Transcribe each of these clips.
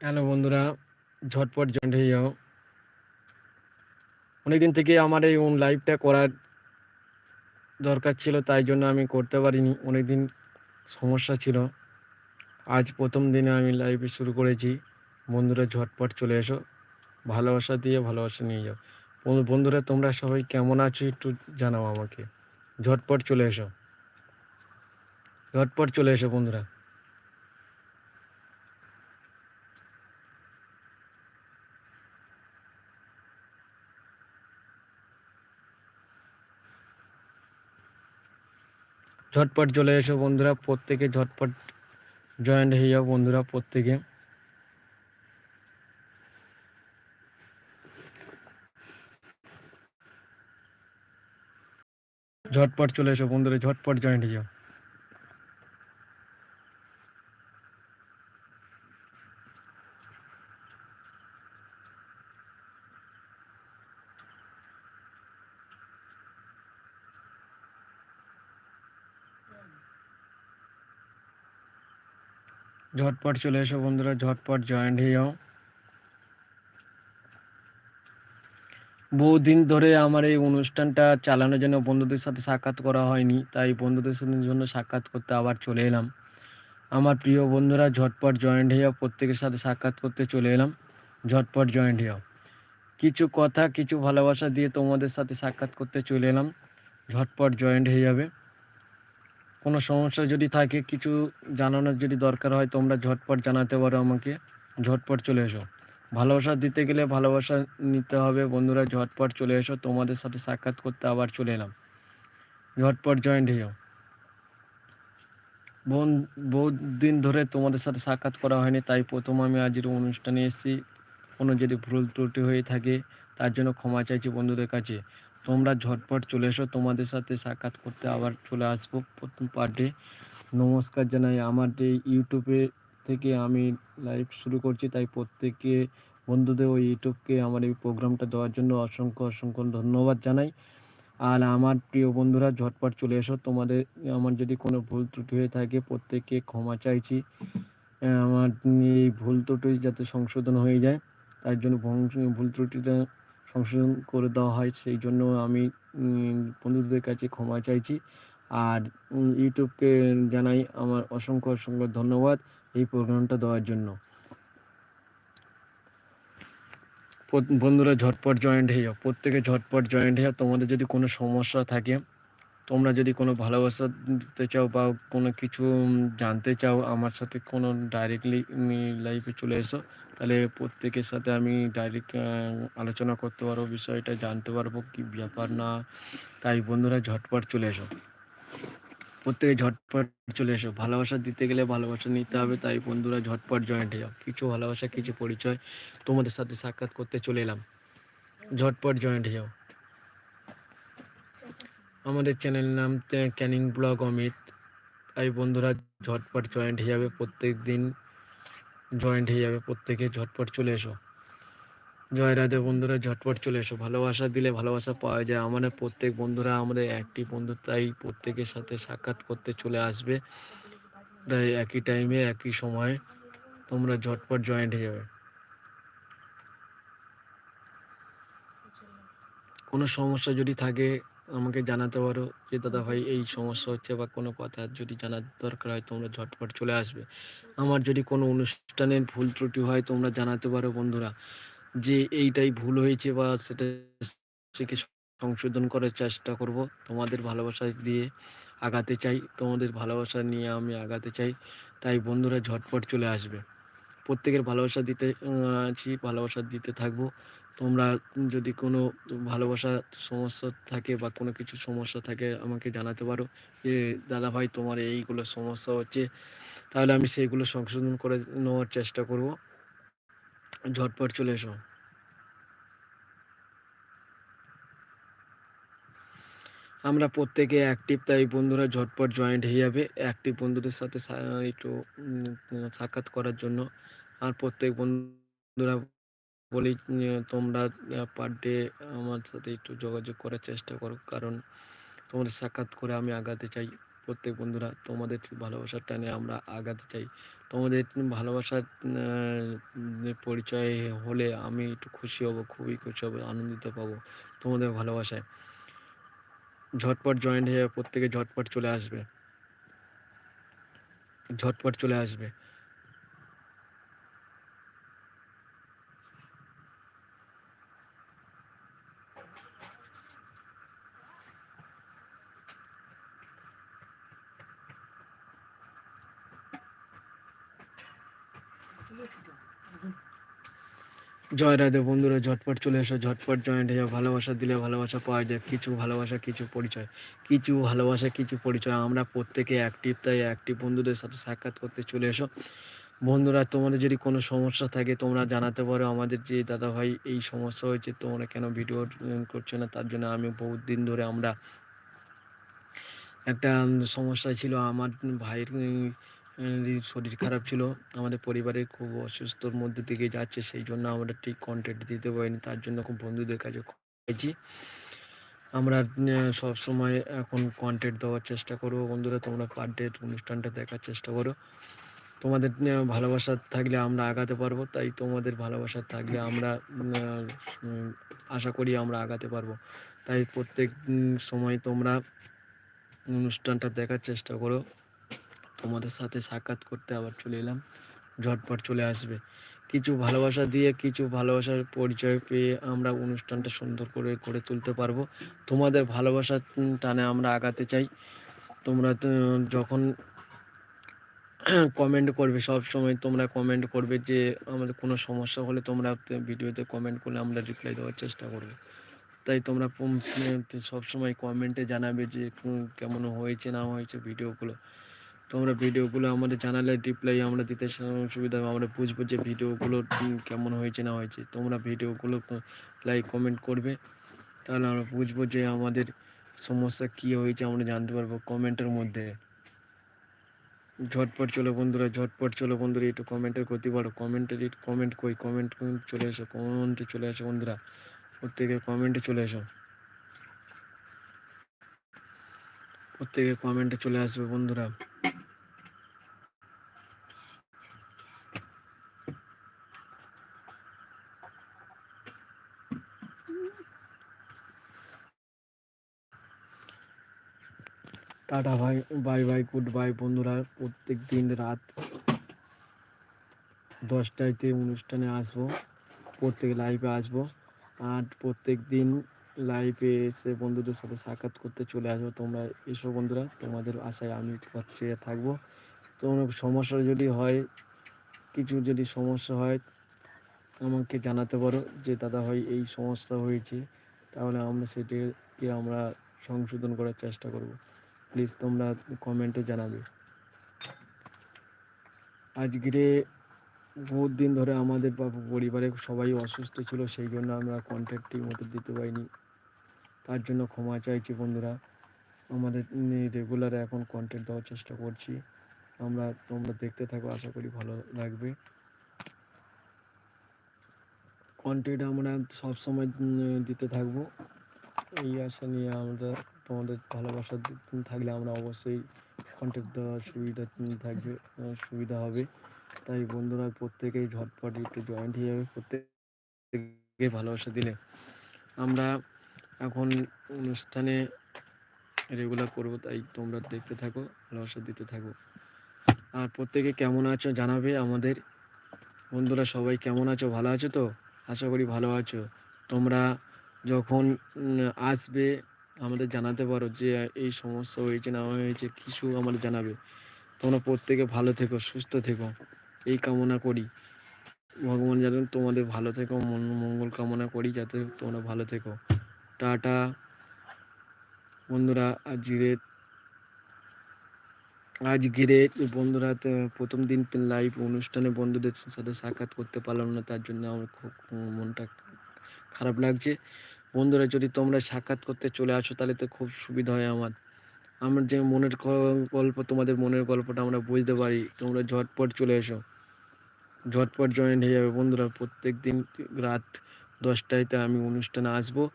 Hello বন্ধুরা, ঝটপট joint হয়ে যাও। অনেকদিন থেকে আমার এই লাইভটা করার দরকার ছিল, তাই জন্য আমি করতে পারিনি। অনেকদিন সমস্যা ছিল। আজ প্রথম দিনে আমি লাইভে শুরু করেছি। বন্ধুরা, ঝটপট চলে এসো। ভালোবাসা দিয়ে ভালোবাসা নিয়ে যাও। বন্ধুরা, তোমরা সবাই কেমন আছো একটু জানাও আমাকে। ঝটপট চলে এসো। ঝটপট চলে এসো বন্ধুরা। ঝটপট চলে এসো বন্ধুরা, প্রত্যেকে ঝটপট জয়েন্ট হয়ে যাও বন্ধুরা, প্রত্যেকে। ঝটপট চলে এসো বন্ধুরা, ঝটপট জয়েন্ট হয়ে যাও। ঝটপট চলে এসো বন্ধুরা, ঝটপট জয়েন্ট হয়ে যাও বহুদিন ধরে আমার এই অনুষ্ঠানটা চালানোর জন্য বন্ধুদের সাথে সাক্ষাৎ করা হয়নি, তাই বন্ধুদের সাথে জন্য সাক্ষাৎ করতে আবার চলে এলাম। আমার প্রিয় বন্ধুরা, ঝটপট জয়েন্ট হয়ে যাও প্রত্যেকের সাথে সাক্ষাৎ করতে চলে এলাম। ঝটপট জয়েন্ট হয়ে যাও কিছু কথা, কিছু ভালোবাসা দিয়ে তোমাদের সাথে সাক্ষাৎ করতে চলে এলাম। ঝটপট জয়েন্ট হয়ে যাবে। কোনো সমস্যা যদি থাকে, কিছু জানানোর যদি দরকার হয়, তোমরা ঝটপট জানাতে পারো আমাকে। ঝটপট চলে এসো। ভালোবাসা দিতে গেলে ভালোবাসা নিতে হবে। বন্ধুরা, ঝটপট চলে এসো। তোমাদের সাথে সাক্ষাৎ করতে আবার চলে এলাম। ঝটপট জয়েন্ট হয়ে যাও। বোন, বহুত দিন ধরে তোমাদের সাথে সাক্ষাৎ করা হয়নি, তাই প্রথম আমি আজের অনুষ্ঠানে এসেছি। কোনো যদি ভুল ত্রুটি হয়ে থাকে, তার জন্য ক্ষমা চাইছি বন্ধুদের কাছে। তোমরা ঝটপট চলে এসো, তোমাদের সাথে সাক্ষাৎ করতে আবার চলে আসব প্রথম পার্টে নমস্কার জানাই, আমার এই ইউটিউবে থেকে আমি লাইভ শুরু করছি, তাই প্রত্যেকে বন্ধুদের ওই ইউটিউবকে আমার এই প্রোগ্রামটা দেওয়ার জন্য অসংখ্য অসংখ্য ধন্যবাদ জানাই। আর আমার প্রিয় বন্ধুরা, ঝটপট চলে এসো। তোমাদের, আমার যদি কোনো ভুল ত্রুটি হয়ে থাকে, প্রত্যেককে ক্ষমা চাইছি। আমার এই ভুল ত্রুটি যাতে সংশোধন হয়ে যায়, তার জন্য ভুল ত্রুটিটা সংশোধন করে দেওয়া হয়, সেই জন্য আমি বন্ধুদের কাছে ক্ষমা চাইছি। আর ইউটিউবকে জানাই আমার অসংখ্য অসংখ্য ধন্যবাদ এই প্রোগ্রামটা দেওয়ার জন্য। বন্ধুরা ঝটপট জয়েন্ট হয়ে যাও প্রত্যেকে ঝটপট জয়েন্ট হয়ে যাও তোমাদের যদি কোনো সমস্যা থাকে, তোমরা যদি কোনো ভালোবাসা দিতে চাও বা কোনো কিছু জানতে চাও, আমার সাথে কোনো ডাইরেক্টলি লাইফে চলে এসো। তাহলে প্রত্যেকের সাথে আমি ডাইরেক্ট আলোচনা করতে পারব, বিষয়টা জানতে পারব কি ব্যাপার না। তাই বন্ধুরা ঝটপট চলে এসো। প্রত্যেকে ঝটপট চলে এসো। ভালোবাসা দিতে গেলে ভালোবাসা নিতে হবে। তাই বন্ধুরা ঝটপট জয়েন্ট হয়ে যাও। কিছু ভালোবাসা, কিছু পরিচয় তোমাদের সাথে সাক্ষাৎ করতে চলে এলাম। ঝটপট জয়েন্ট হয়ে যাও। আমাদের চ্যানেল নাম ক্যানিং ব্লগ অমিত। তাই বন্ধুরা ঝটপট জয়েন্ট হয়ে যাবে প্রত্যেক দিন জয়েন্ট হয়ে যাবে প্রত্যেকে, ঝটপট চলে এসো। জয় রাধে বন্ধুরা, ঝটপট চলে এসো। ভালোবাসা দিলে ভালোবাসা পাওয়া যায়। আমাদের প্রত্যেক বন্ধুরা, আমাদের একটি বন্ধু, তাই প্রত্যেকের সাথে সাক্ষাৎ করতে চলে আসবে। প্রায় একই টাইমে একই সময়ে তোমরা ঝটপট জয়েন্ট হয়ে যাবে। কোনো সমস্যা যদি থাকে আমাকে জানাতে পারো যে, দাদা ভাই, এই সমস্যা হচ্ছে বা কোনো কথা যদি জানার দরকার হয় তোমরা ঝটপট চলে আসবে। আমার যদি কোনো অনুষ্ঠানের ভুল ত্রুটি হয় তোমরা জানাতে পারো বন্ধুরা যে, এইটাই ভুল হয়েছে বা সেটা থেকে সংশোধন করার চেষ্টা করব। তোমাদের ভালোবাসা দিয়ে আগাতে চাই। তোমাদের ভালোবাসা নিয়ে আমি আগাতে চাই। তাই বন্ধুরা ঝটপট চলে আসবে। প্রত্যেকের ভালোবাসা দিতে আছি, ভালোবাসা দিতে থাকব। তোমরা যদি কোনো ভালোবাসা সমস্যা থাকে বা কোনো কিছু সমস্যা থাকে, আমাকে জানাতে পারো। যে, দাদা ভাই, তোমার এইগুলো সমস্যা হচ্ছে। তাহলে আমি সেইগুলো সংশোধন করে নেওয়ার চেষ্টা করব। ঝটপট চলে এসো। আমরা প্রত্যেকে অ্যাক্টিভ তাই বন্ধুরা ঝটপট জয়েন্ট হয়ে যাবে। অ্যাক্টিভ বন্ধুদের সাথে একটু সাক্ষাৎ করার জন্য। আর প্রত্যেক বন্ধুরা বলি তোমরা পার ডে আমার সাথে একটু যোগাযোগ করার চেষ্টা করো। কারণ তোমাদের সাক্ষাৎ করে আমি আগাতে চাই প্রত্যেক বন্ধুরা। তোমাদের ভালোবাসার টানে আমরা আগাতে চাই। তোমাদের ভালোবাসার পরিচয় হলে আমি একটু খুশি হব, খুবই খুশি হব, আনন্দিত পাবো তোমাদের ভালোবাসায়। ঝটপট জয়েন্ট হয়ে প্রত্যেকে ঝটপট চলে আসবে। ঝটপট চলে আসবে। জয় রাধে বন্ধুরা, ঝটপট চলে এসো, ঝটপট জয়েন্ট হয়ে যাও। ভালোবাসা দিলে ভালোবাসা পাওয়া যায়, কিছু ভালোবাসা, কিছু পরিচয়। কিছু ভালোবাসা, কিছু পরিচয়। আমরা প্রত্যেকে অ্যাক্টিভ তাই অ্যাক্টিভ বন্ধুদের সাথে সাক্ষাৎ করতে চলে এসো। বন্ধুরা, তোমাদের যদি কোনো সমস্যা থাকে, তোমরা জানাতে পারো। আমাদের যে দাদা ভাই এই সমস্যা হয়েছে, তোমরা কেন ভিডিও করছ না? তার জন্য আমি বহুত দিন ধরে আমরা একটা সমস্যা ছিল। আমার ভাইয়ের শরীর খারাপ ছিল, আমাদের পরিবারের খুব অসুস্থর মধ্যে দিকে যাচ্ছে, সেই জন্য আমরা ঠিক কন্টেন্ট দিতে পারিনি। তার জন্য খুব বন্ধুদের কাছে চাইছি আমরা সব সময় এখন কন্টেন্ট দেওয়ার চেষ্টা করব। বন্ধুরা, তোমরা পার ডে অনুষ্ঠানটা দেখার চেষ্টা করো। তোমাদের ভালোবাসা থাকলে আমরা আগাতে পারব, তাই তোমাদের ভালোবাসা থাকলে আমরা আশা করি আমরা আগাতে পারব। তাই প্রত্যেক সময় তোমরা অনুষ্ঠানটা দেখার চেষ্টা করো। তোমাদের সাথে সাক্ষাৎ করতে আবার চলে এলাম। ঝটপট চলে আসবে। কিছু ভালোবাসা দিয়ে কিছু ভালোবাসার পরিচয় পেয়ে আমরা অনুষ্ঠানটা সুন্দর করে করে তুলতে পারব। তোমাদের ভালোবাসার টানে আমরা আগাতে চাই। তোমরা যখন কমেন্ট করবে, সব সময় তোমরা কমেন্ট করবে যে, আমাদের কোনো সমস্যা হলে তোমরা ভিডিওতে কমেন্ট করলে আমরা রিপ্লাই দেওয়ার চেষ্টা করব। তাই তোমরা সব সময় কমেন্টে জানাবে যে, কেমন হয়েছে, না হয়েছে ভিডিওগুলো তোমরা ভিডিওগুলো আমাদের জানালে রিপ্লাই আমরা দিতে সুবিধা হবে, আমরা বুঝব যে ভিডিওগুলো কেমন হয়েছে না হয়েছে। তোমরা ভিডিওগুলো লাইক কমেন্ট করবে। তাহলে আমরা বুঝব যে আমাদের সমস্যা কী হয়েছে, আমরা জানতে পারব কমেন্টের মধ্যে। ঝটপট চলো বন্ধুরা, ঝটপট চলো বন্ধুরা, একটু কমেন্টের গতি বাড়ো। কমেন্টের কমেন্ট কই, কমেন্ট চলে এসো, কমেন্টে চলে এসো বন্ধুরা। প্রত্যেকে কমেন্টে চলে এসো। প্রত্যেকে কমেন্টে চলে আসবে বন্ধুরা। টাটা, ভাই বাই বাই গুড বাই বন্ধুরা। প্রত্যেক দিন রাত দশটাইতে অনুষ্ঠানে আসব, প্রত্যেক লাইভে আসব। আর প্রত্যেক দিন লাইভে এসে বন্ধুদের সাথে সাক্ষাৎ করতে চলে আসব। তোমরা এসো বন্ধুরা, তোমাদের আশায় আমি চেয়ে থাকব। তোমার সমস্যা যদি হয়, কিছু যদি সমস্যা হয়, আমাকে জানাতে পারো যে, দাদা ভাই, এই সমস্যা হয়েছে। তাহলে আমরা সেটাকে আমরা সংশোধন করার চেষ্টা করব। প্লিজ তোমরা কমেন্টে জানাবে। আজকে বহুত দিন ধরে আমাদের পরিবারে সবাই অসুস্থ ছিল, সেই জন্য আমরা কন্ট্যাক্ট ঠিক মতো দিতে পারিনি। তার জন্য ক্ষমা চাইছি বন্ধুরা। আমাদের রেগুলার এখন কন্টেন্ট দেওয়ার চেষ্টা করছি। আমরা, তোমরা দেখতে থাকো, আশা করি ভালো লাগবে। কন্টেন্ট আমরা সবসময় দিতে থাকব। এই আশা নিয়ে আমরা তোমাদের ভালোবাসা থাকলে আমরা অবশ্যই কন্ট্যাক্ট দেওয়ার সুবিধা থাকবে সুবিধা হবে। তাই বন্ধুরা, প্রত্যেকেই ঝটপট একটু জয়েন্ট হয়ে যাবে প্রত্যেকে ভালোবাসা দিলে। আমরা এখন অনুষ্ঠানে রেগুলার করব, তাই তোমরা দেখতে থাকো, ভালোবাসা দিতে থাকো। আর প্রত্যেকে কেমন আছো জানাবে আমাদের। বন্ধুরা, সবাই কেমন আছো? ভালো আছো তো? আশা করি ভালো আছো। তোমরা যখন আসবে আমাদের জানাতে পারো যে এই সমস্যা হয়েছে, না হয়েছে কিছু আমাদের জানাবে। তোমরা প্রত্যেকে ভালো থেকো, সুস্থ থেকো। এই কামনা করি। ভগবান যেন তোমাদের ভালো থেকো, মন- মঙ্গল কামনা করি, যাতে তোমরা ভালো থেকো। টাটা। বন্ধুরা আজকে আজকের বন্ধুরা প্রথম দিন লাইভ অনুষ্ঠানে বন্ধুদের সাথে সাক্ষাৎ করতে পারলাম না, তার জন্য আমার খুব মনটা খারাপ লাগছে। বন্ধুরা, যদি তোমরা সাক্ষাৎ করতে চলে আসো, তাহলে তো খুব সুবিধা হয় আমার। আমার যে মনের গল্প, তোমাদের মনের গল্পটা আমরা বুঝতে পারি। তোমরা ঝটপট চলে এসো। ঝটপট জয়েন্ট হয়ে যাবে। বন্ধুরা প্রত্যেক দিন রাত দশটায়তে আমি অনুষ্ঠানে আসব।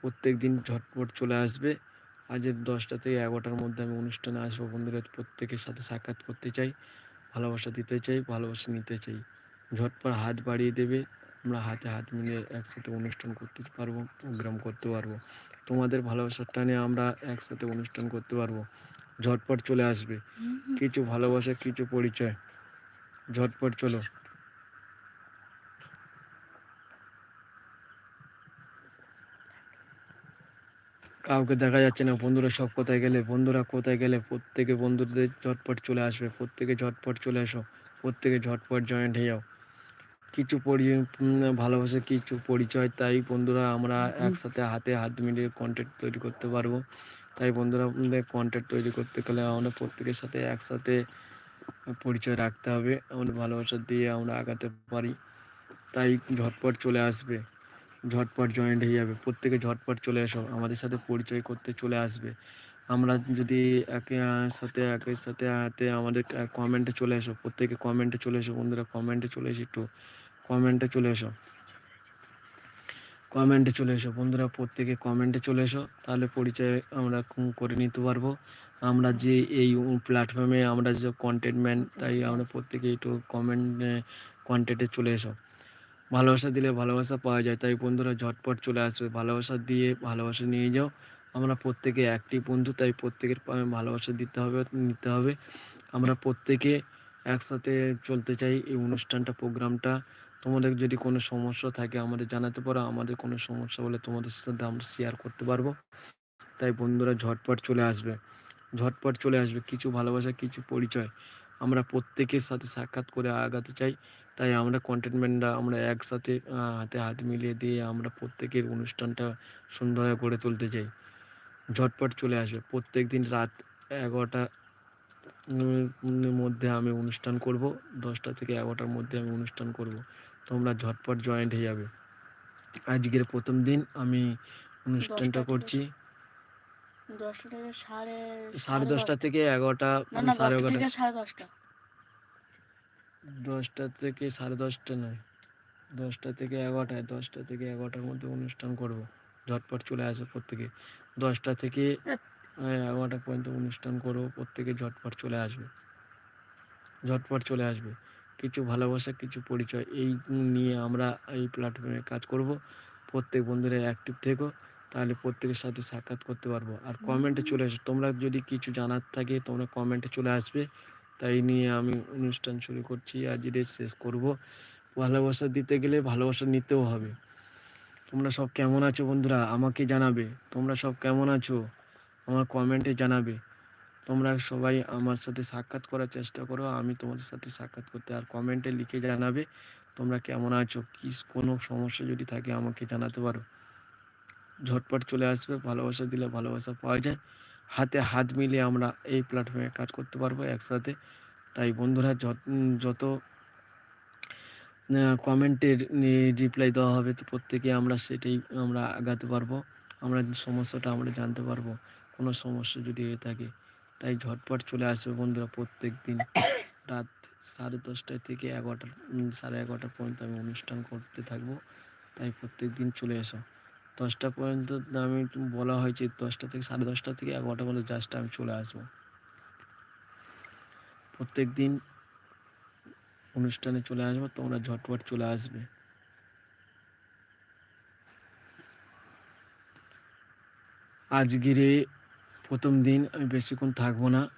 প্রত্যেক দিন ঝটপট চলে আসবে। আজ দশটা থেকে এগারোটার মধ্যে আমি অনুষ্ঠানে আসব। বন্ধুরা, প্রত্যেকের সাথে সাক্ষাৎ করতে চাই। ভালোবাসা দিতে চাই, ভালোবাসা নিতে চাই। ঝটপট হাত বাড়িয়ে দেবে। আমরা হাতে হাত মিলিয়ে একসাথে অনুষ্ঠান করতে পারব প্রোগ্রাম করতে পারব। তোমাদের ভালোবাসার টানে আমরা একসাথে অনুষ্ঠান করতে পারব। ঝটপট চলে আসবে। কিছু ভালোবাসা কিছু পরিচয়। ঝটপট চলো। কাউকে দেখা যাচ্ছে না বন্ধুরা সব কোথায় গেলে? বন্ধুরা কোথায় গেলে? প্রত্যেকে বন্ধুদের ঝটপট চলে আসবে। প্রত্যেকে ঝটপট চলে আসো প্রত্যেকে ঝটপট জয়েন্ট হয়ে যাও। কিছু পরি ভালোবাসা কিছু পরিচয় তাই বন্ধুরা আমরা একসাথে হাতে হাত মিলিয়ে কন্টেন্ট তৈরি করতে পারব। তাই বন্ধুরা কন্টেন্ট তৈরি করতে গেলে আমরা প্রত্যেকের সাথে একসাথে পরিচয় রাখতে হবে। আমাদের ভালোবাসা দিয়ে আমরা আগাতে পারি। তাই ঝটপট চলে আসবে। ঝটপট জয়েন্ট হয়ে যাবে। প্রত্যেকে ঝটপট চলে এসো। আমাদের সাথে পরিচয় করতে চলে আসবে। আমরা যদি একে সাথে একের সাথে হাতে আমাদের কমেন্টে চলে এসো। প্রত্যেকে কমেন্টে চলে এসো। বন্ধুরা কমেন্টে চলে এসো একটু। কমেন্টে চলে এসো। কমেন্টে চলে এসো। বন্ধুরা, প্রত্যেকে কমেন্টে চলে এসো। তাহলে পরিচয় আমরা করে নিতে পারব। আমরা যে এই প্ল্যাটফর্মে আমরা যে কন্টেন্ট ম্যান তাই আমরা প্রত্যেকে একটু কমেন্ট কন্টেন্টে চলে এসো। ভালোবাসা দিলে ভালোবাসা পাওয়া যায়। তাই বন্ধুরা, ঝটপট চলে আসবে। ভালোবাসা দিয়ে ভালোবাসা নিয়ে যাও। আমরা প্রত্যেকে একটি বন্ধু, তাই প্রত্যেকের ভালোবাসা দিতে হবে, নিতে হবে। আমরা প্রত্যেকে একসাথে চলতে চাই এই অনুষ্ঠানটা, প্রোগ্রামটা। তোমাদের যদি কোনো সমস্যা থাকে আমাদের জানাতে পারো, আমাদের কোনো সমস্যা হলে তোমাদের সাথে আমরা শেয়ার করতে পারব। তাই বন্ধুরা ঝটপট চলে আসবে। ঝটপট চলে আসবে। কিছু ভালোবাসা, কিছু পরিচয় আমরা প্রত্যেকের সাথে সাক্ষাৎ করে আগাতে চাই। তাই আমরা কন্টেনমেন্টরা আমরা একসাথে হাতে হাত মিলিয়ে দিয়ে আমরা প্রত্যেকের অনুষ্ঠানটা সুন্দরভাবে গড়ে তুলতে চাই। ঝটপট চলে আসবে। প্রত্যেক দিন রাত এগারোটা মধ্যে আমি অনুষ্ঠান করব। দশটা থেকে এগারোটার মধ্যে আমি অনুষ্ঠান করব। তোমরা ঝটপট জয়েন্ট হয়ে যাবে। আজকের প্রথম দিন আমি অনুষ্ঠানটা করছি। সাড়ে দশটা থেকে এগারোটা না না সাড়ে এগারোটা। দশটা। দশটা থেকে সাড়ে দশটা নয়। দশটা থেকে এগারোটায় দশটা থেকে এগারোটার মধ্যে অনুষ্ঠান করব। ঝটপট চলে আসে প্রত্যেকে। দশটা থেকে এগারোটা পর্যন্ত অনুষ্ঠান করব প্রত্যেকে ঝটপট চলে আসবে। ঝটপট চলে আসবে। কিছু ভালোবাসা, কিছু পরিচয় এই নিয়ে আমরা এই প্ল্যাটফর্মে কাজ করব। প্রত্যেক বন্ধুরা অ্যাক্টিভ থেকো, তাহলে প্রত্যেকের সাথে সাক্ষাৎ করতে পারব। আর কমেন্টে চলে আসো তোমরা যদি কিছু জানার থাকে, তোমরা কমেন্টে চলে আসবে। তাই নিয়ে আমি অনুষ্ঠান শুরু করছি। আজ আজকে শেষ করব। ভালোবাসা দিতে গেলে ভালোবাসা নিতেও হবে। তোমরা সব কেমন আছো বন্ধুরা? আমাকে জানাবে। তোমরা সব কেমন আছো? আমার কমেন্টে জানাবে। তোমরা সবাই আমার সাথে সাক্ষাৎ করার চেষ্টা করো। আমি তোমাদের সাথে সাক্ষাৎ করতে আর কমেন্টে লিখে জানাবে তোমরা কেমন আছো? কি কোনো সমস্যা যদি থাকে আমাকে জানাতে পারো। ঝটপট চলে আসবে, ভালোবাসা দিলে ভালোবাসা পাওয়া যায়। হাতে হাত মিলিয়ে আমরা এই প্ল্যাটফর্মে কাজ করতে পারব একসাথে। তাই বন্ধুরা, যত কমেন্টের রিপ্লাই দেওয়া হবে, তো প্রত্যেকে আমরা সেটাই আমরা আগাতে পারব। আমরা সমস্যাটা আমরা জানতে পারব। কোনো সমস্যা যদি হয়ে থাকে। তাই ঝটপট চলে আসবে বন্ধুরা প্রত্যেক দিন। রাত সাড়ে দশটা থেকে এগারোটা সাড়ে এগারোটা পর্যন্ত আমি অনুষ্ঠান করতে থাকব। তাই প্রত্যেক দিন চলে এসো। দশটা পর্যন্ত আমি বলা হয়েছে দশটা থেকে সাড়ে দশটা থেকে এগারোটা পর্যন্ত জাস্ট আমি চলে আসব। প্রত্যেক দিন অনুষ্ঠানে চলে আসব তোমরা ঝটপট চলে আসবে। আজকের এই প্রথম দিন আমি বেশিক্ষণ থাকব না।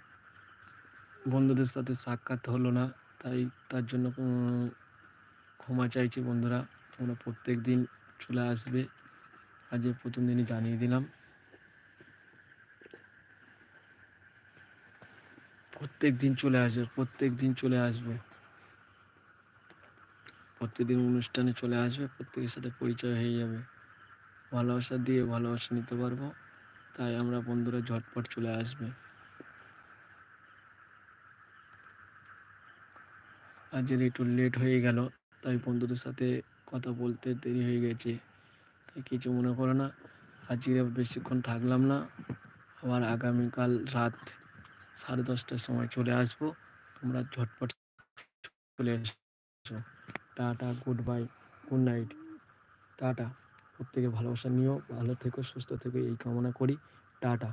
বন্ধুদের সাথে সাক্ষাৎ হলো না, তাই তার জন্য ক্ষমা চাইছি বন্ধুরা। তোমরা প্রত্যেক দিন চলে আসবে। আজকে প্রথম দিনই জানিয়ে দিলাম। প্রত্যেক দিন চলে আসবে, প্রত্যেক দিন চলে আসবে। প্রত্যেকদিন অনুষ্ঠানে চলে আসবে, প্রত্যেকের সাথে পরিচয় হয়ে যাবে। ভালোবাসা দিয়ে ভালোবাসা নিতে পারব। তাই আমরা বন্ধুরা ঝটপট চলে আসবে। আজকের একটু লেট হয়ে গেল, তাই বন্ধুদের সাথে কথা বলতে দেরি হয়ে গেছে। তাই কিছু মনে করো না আজকে বেশিক্ষণ থাকলাম না। আবার আগামীকাল রাত সাড়ে দশটার সময় চলে আসব। তোমরা ঝটপট চলে এসো। Tata goodbye good night tata. প্রত্যেকের ভালোবাসা নিও ভালো থেকো সুস্থ থেকো এই কামনা করি। টাটা।